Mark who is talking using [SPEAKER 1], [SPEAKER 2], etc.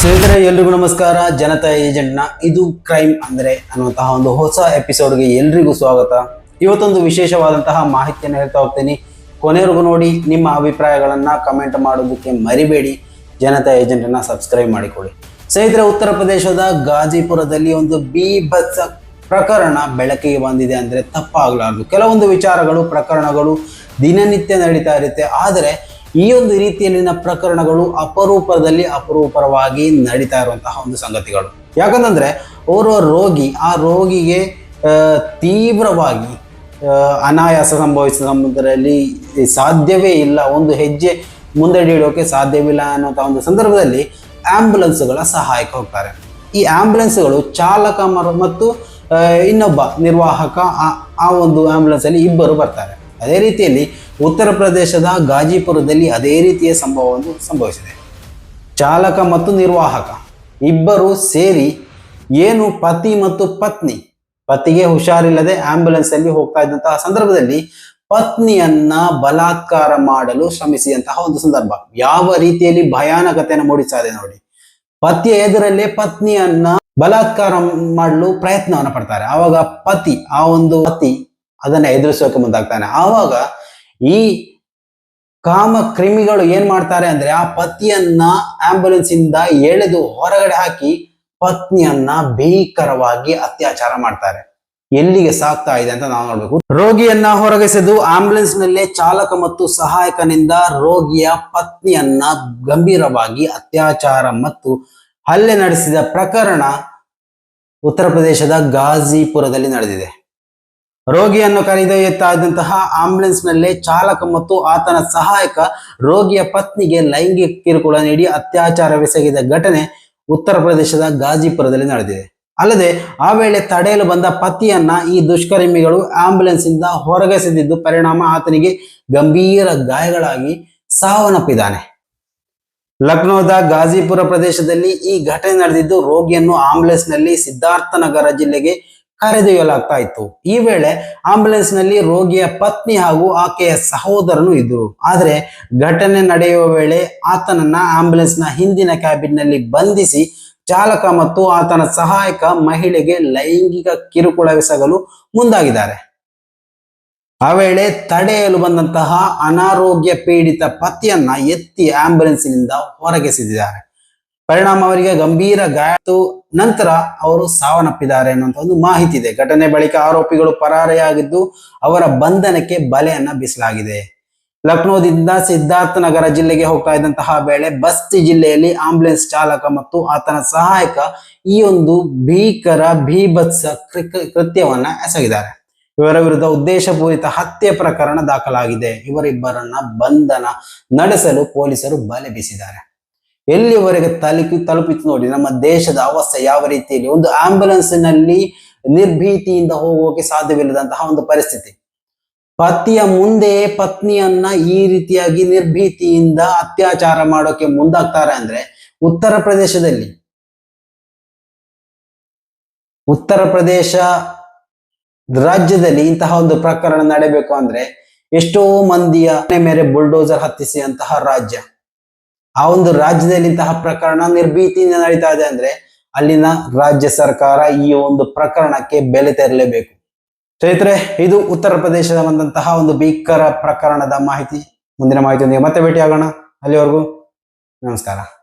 [SPEAKER 1] ಸ್ನೇಹಿತರೆ, ಎಲ್ರಿಗೂ ನಮಸ್ಕಾರ. ಜನತಾ ಏಜೆಂಟ್ನ ಇದು ಕ್ರೈಮ್ ಅಂದ್ರೆ ಅನ್ನುವಂತಹ ಒಂದು ಹೊಸ ಎಪಿಸೋಡ್ಗೆ ಎಲ್ರಿಗೂ ಸ್ವಾಗತ. ಇವತ್ತೊಂದು ವಿಶೇಷವಾದಂತಹ ಮಾಹಿತಿಯನ್ನು ಹೇಳ್ತಾ ಹೋಗ್ತೀನಿ. ಕೊನೆವರೆಗೂ ನೋಡಿ, ನಿಮ್ಮ ಅಭಿಪ್ರಾಯಗಳನ್ನು ಕಮೆಂಟ್ ಮಾಡೋದಕ್ಕೆ ಮರಿಬೇಡಿ. ಜನತಾ ಏಜೆಂಟನ್ನು ಸಬ್ಸ್ಕ್ರೈಬ್ ಮಾಡಿಕೊಳ್ಳಿ. ಸ್ನೇಹಿತರೆ, ಉತ್ತರ ಪ್ರದೇಶದ ಗಾಜಿಪುರದಲ್ಲಿ ಒಂದು ಬೀಭತ್ಸ ಪ್ರಕರಣ ಬೆಳಕಿಗೆ ಬಂದಿದೆ ಅಂದ್ರೆ ತಪ್ಪಾಗಲಾರದು. ಕೆಲವೊಂದು ವಿಚಾರಗಳು, ಪ್ರಕರಣಗಳು ದಿನನಿತ್ಯ ನಡೀತಾ ಇರುತ್ತೆ. ಆದರೆ ಈ ಒಂದು ರೀತಿಯಲ್ಲಿನ ಪ್ರಕರಣಗಳು ಅಪರೂಪದಲ್ಲಿ ಅಪರೂಪರವಾಗಿ ನಡೀತಾ ಇರುವಂತಹ ಒಂದು ಸಂಗತಿಗಳು. ಯಾಕಂತಂದ್ರೆ, ಓರ್ವ ರೋಗಿ, ಆ ರೋಗಿಗೆ ತೀವ್ರವಾಗಿ ಅನಾಯಾಸ ಸಂಭವಿಸಿದ ಸಂದರ್ಭದಲ್ಲಿ ಸಾಧ್ಯವೇ ಇಲ್ಲ. ಒಂದು ಹೆಜ್ಜೆ ಮುಂದಡಿ ಇಡೋಕೆ ಸಾಧ್ಯವಿಲ್ಲ ಅನ್ನುವಂಥ ಒಂದು ಸಂದರ್ಭದಲ್ಲಿ ಆಂಬ್ಯುಲೆನ್ಸ್ಗಳ ಸಹಾಯಕ್ಕೆ ಹೋಗ್ತಾರೆ. ಈ ಆಂಬ್ಯುಲೆನ್ಸ್ಗಳು ಚಾಲಕ ಮತ್ತು ಇನ್ನೊಬ್ಬ ನಿರ್ವಾಹಕ ಆ- ಒಂದು ಆಂಬ್ಯುಲೆನ್ಸ್ ಅಲ್ಲಿ ಇಬ್ಬರು ಬರ್ತಾರೆ. ಅದೇ ರೀತಿಯಲ್ಲಿ ಉತ್ತರ ಪ್ರದೇಶದ ಗಾಜಿಪುರದಲ್ಲಿ ಅದೇ ರೀತಿಯ ಸಂಭವವನ್ನು ಸಂಭವಿಸಿದೆ. ಚಾಲಕ ಮತ್ತು ನಿರ್ವಾಹಕ ಇಬ್ಬರು ಸೇರಿ ಏನು ಪತಿ ಮತ್ತು ಪತ್ನಿ, ಪತಿಗೆ ಹುಷಾರಿಲ್ಲದೆ ಆಂಬ್ಯುಲೆನ್ಸ್ ಅಲ್ಲಿ ಹೋಗ್ತಾ ಇದ್ದಂತಹ ಸಂದರ್ಭದಲ್ಲಿ ಪತ್ನಿಯನ್ನ ಬಲಾತ್ಕಾರ ಮಾಡಲು ಶ್ರಮಿಸಿದಂತಹ ಒಂದು ಸಂದರ್ಭ. ಯಾವ ರೀತಿಯಲ್ಲಿ ಭಯಾನಕತೆಯನ್ನು ಮೂಡಿಸ್ತಾ ಇದೆ ನೋಡಿ. ಪತಿಯ ಎದುರಲ್ಲೇ ಪತ್ನಿಯನ್ನ ಬಲಾತ್ಕಾರ ಮಾಡಲು ಪ್ರಯತ್ನವನ್ನು ಪಡ್ತಾರೆ. ಆವಾಗ ಪತಿ, ಆ ಒಂದು ಪತಿ ಅದನ್ನ ಎದುರಿಸೋಕೆ ಮುಂದಾಗ್ತಾನೆ. ಆವಾಗ ಈ ಕಾಮ ಕ್ರಿಮಿಗಳು ಏನ್ ಮಾಡ್ತಾರೆ ಅಂದ್ರೆ ಆ ಪತಿಯನ್ನ ಆಂಬ್ಯುಲೆನ್ಸ್ ಇಂದ ಎಳೆದು ಹೊರಗಡೆ ಹಾಕಿ ಪತ್ನಿಯನ್ನ ಭೀಕರವಾಗಿ ಅತ್ಯಾಚಾರ ಮಾಡ್ತಾರೆ. ಎಲ್ಲಿಗೆ ಸಾಕ್ತಾ ಇದೆ ಅಂತ ನಾವು ನೋಡ್ಬೇಕು. ರೋಗಿಯನ್ನ ಹೊರಗೆಸೆದು ಆಂಬ್ಯುಲೆನ್ಸ್ ನಲ್ಲೇ ಚಾಲಕ ಮತ್ತು ಸಹಾಯಕನಿಂದ ರೋಗಿಯ ಪತ್ನಿಯನ್ನ ಗಂಭೀರವಾಗಿ ಅತ್ಯಾಚಾರ ಮತ್ತು ಹಲ್ಲೆ ನಡೆಸಿದ ಪ್ರಕರಣ ಉತ್ತರ ಪ್ರದೇಶದ ಗಾಜಿಪುರದಲ್ಲಿ ನಡೆದಿದೆ. ರೋಗಿಯನ್ನು ಕರೆದೊಯ್ಯುತ್ತಾ ನಲ್ಲಿ ನಲ್ಲೇ ಚಾಲಕ ಮತ್ತು ಆತನ ಸಹಾಯಕ ರೋಗಿಯ ಪತ್ನಿಗೆ ಲೈಂಗಿಕ ಕಿರುಕುಳ ನೀಡಿ ಅತ್ಯಾಚಾರವೆಸಗಿದ ಘಟನೆ ಉತ್ತರ ಪ್ರದೇಶದ ಗಾಜಿಪುರದಲ್ಲಿ ನಡೆದಿದೆ. ಅಲ್ಲದೆ, ಆ ವೇಳೆ ತಡೆಯಲು ಬಂದ ಪತಿಯನ್ನ ಈ ದುಷ್ಕರ್ಮಿಗಳು ಆಂಬುಲೆನ್ಸ್ ಇಂದ ಹೊರಗೆಸೆದಿದ್ದು ಪರಿಣಾಮ ಆತನಿಗೆ ಗಂಭೀರ ಗಾಯಗಳಾಗಿ ಸಾವನ್ನಪ್ಪಿದ್ದಾನೆ. ಲಕ್ನೋದ ಗಾಜಿಪುರ ಪ್ರದೇಶದಲ್ಲಿ ಈ ಘಟನೆ ನಡೆದಿದ್ದು ರೋಗಿಯನ್ನು ಆಂಬುಲೆನ್ಸ್ನಲ್ಲಿ ಸಿದ್ಧಾರ್ಥನಗರ ಜಿಲ್ಲೆಗೆ ಕರೆದೊಯ್ಯಲಾಗ್ತಾ ಇತ್ತು ಈ ವೇಳೆ ಆಂಬುಲೆನ್ಸ್ನಲ್ಲಿ ರೋಗಿಯ ಪತ್ನಿ ಹಾಗೂ ಆಕೆಯ ಸಹೋದರನು ಇದ್ದರು. ಆದರೆ ಘಟನೆ ನಡೆಯುವ ವೇಳೆ ಆತನನ್ನ ಆಂಬುಲೆನ್ಸ್ನ ಹಿಂದಿನ ಕ್ಯಾಬಿನ್ನಲ್ಲಿ ಬಂಧಿಸಿ ಚಾಲಕ ಮತ್ತು ಆತನ ಸಹಾಯಕ ಮಹಿಳೆಗೆ ಲೈಂಗಿಕ ಕಿರುಕುಳವೆಸಗಲು ಮುಂದಾಗಿದ್ದಾರೆ. ಆ ವೇಳೆ ತಡೆಯಲು ಬಂದಂತಹ ಅನಾರೋಗ್ಯ ಪೀಡಿತ ಪತಿಯನ್ನ ಎತ್ತಿ ಆಂಬುಲೆನ್ಸ್ನಿಂದ ಹೊರಗೆಸೆದಿದ್ದಾರೆ ಪರಿಣಾಮ ಅವರಿಗೆ ಗಂಭೀರ ಗಾಯತು ನಂತರ ಅವರು ಸಾವನ್ನಪ್ಪಿದ್ದಾರೆ ಅನ್ನುವಂಥ ಒಂದು ಮಾಹಿತಿ ಇದೆ. ಘಟನೆ ಬಳಿಕ ಆರೋಪಿಗಳು ಪರಾರಿಯಾಗಿದ್ದು ಅವರ ಬಂಧನಕ್ಕೆ ಬಲೆಯನ್ನ ಬೀಸಲಾಗಿದೆ. ಲಕ್ನೋದಿಂದ ಸಿದ್ಧಾರ್ಥನಗರ ಜಿಲ್ಲೆಗೆ ಹೋಗ್ತಾ ಇದ್ದಂತಹ ವೇಳೆ ಬಸ್ತಿ ಜಿಲ್ಲೆಯಲ್ಲಿ ಆಂಬುಲೆನ್ಸ್ ಚಾಲಕ ಮತ್ತು ಆತನ ಸಹಾಯಕ ಈ ಒಂದು ಭೀಕರ, ಭೀಭತ್ಸ ಕೃತ್ಯವನ್ನ ಎಸಗಿದ್ದಾರೆ. ಇವರ ವಿರುದ್ಧ ಉದ್ದೇಶಪೂರಿತ ಹತ್ಯೆ ಪ್ರಕರಣ ದಾಖಲಾಗಿದೆ. ಇವರಿಬ್ಬರನ್ನ ಬಂಧನ ನಡೆಸಲು ಪೊಲೀಸರು ಬಲೆ ಬೀಸಿದ್ದಾರೆ. ಎಲ್ಲಿವರೆಗೆ ತಲುಪಿ ತಲುಪಿತು ನೋಡಿ, ನಮ್ಮ ದೇಶದ ಅವಸ್ಥೆ ಯಾವ ರೀತಿಯಲ್ಲಿ? ಒಂದು ಆಂಬ್ಯುಲೆನ್ಸ್ನಲ್ಲಿ ನಿರ್ಭೀತಿಯಿಂದ ಹೋಗೋಕೆ ಸಾಧ್ಯವಿಲ್ಲದಂತಹ ಒಂದು ಪರಿಸ್ಥಿತಿ. ಪತಿಯ ಮುಂದೆ ಪತ್ನಿಯನ್ನ ಈ ರೀತಿಯಾಗಿ ನಿರ್ಭೀತಿಯಿಂದ ಅತ್ಯಾಚಾರ ಮಾಡೋಕೆ ಮುಂದಾಗ್ತಾರೆ ಅಂದ್ರೆ ಉತ್ತರ ಪ್ರದೇಶದಲ್ಲಿ. ಉತ್ತರ ಪ್ರದೇಶ ರಾಜ್ಯದಲ್ಲಿ ಇಂತಹ ಒಂದು ಪ್ರಕರಣ ನಡೆಯಬೇಕು ಅಂದ್ರೆ ಎಷ್ಟೋ ಮಂದಿಯ ಮೇಲೆ ಬುಲ್ಡೋಸರ್ ಹತ್ತಿಸಿದಂತಹ ರಾಜ್ಯ. ಆ ಒಂದು ರಾಜ್ಯದಲ್ಲಿ ಇಂತಹ ಪ್ರಕರಣ ನಿರ್ಭೀತಿಯಿಂದ ನಡೀತಾ ಇದೆ ಅಂದ್ರೆ ಅಲ್ಲಿನ ರಾಜ್ಯ ಸರ್ಕಾರ ಈ ಒಂದು ಪ್ರಕರಣಕ್ಕೆ ಬೆಲೆ ತೆರಲೇಬೇಕು. ಸ್ನೇಹಿತರೆ, ಇದು ಉತ್ತರ ಪ್ರದೇಶದ ಬಂದಂತಹ ಒಂದು ಭೀಕರ ಪ್ರಕರಣದ ಮಾಹಿತಿ. ಮುಂದಿನ ಮಾಹಿತಿಯೊಂದಿಗೆ ಮತ್ತೆ ಭೇಟಿ ಆಗೋಣ ಅಲ್ಲಿವರೆಗೂ ನಮಸ್ಕಾರ.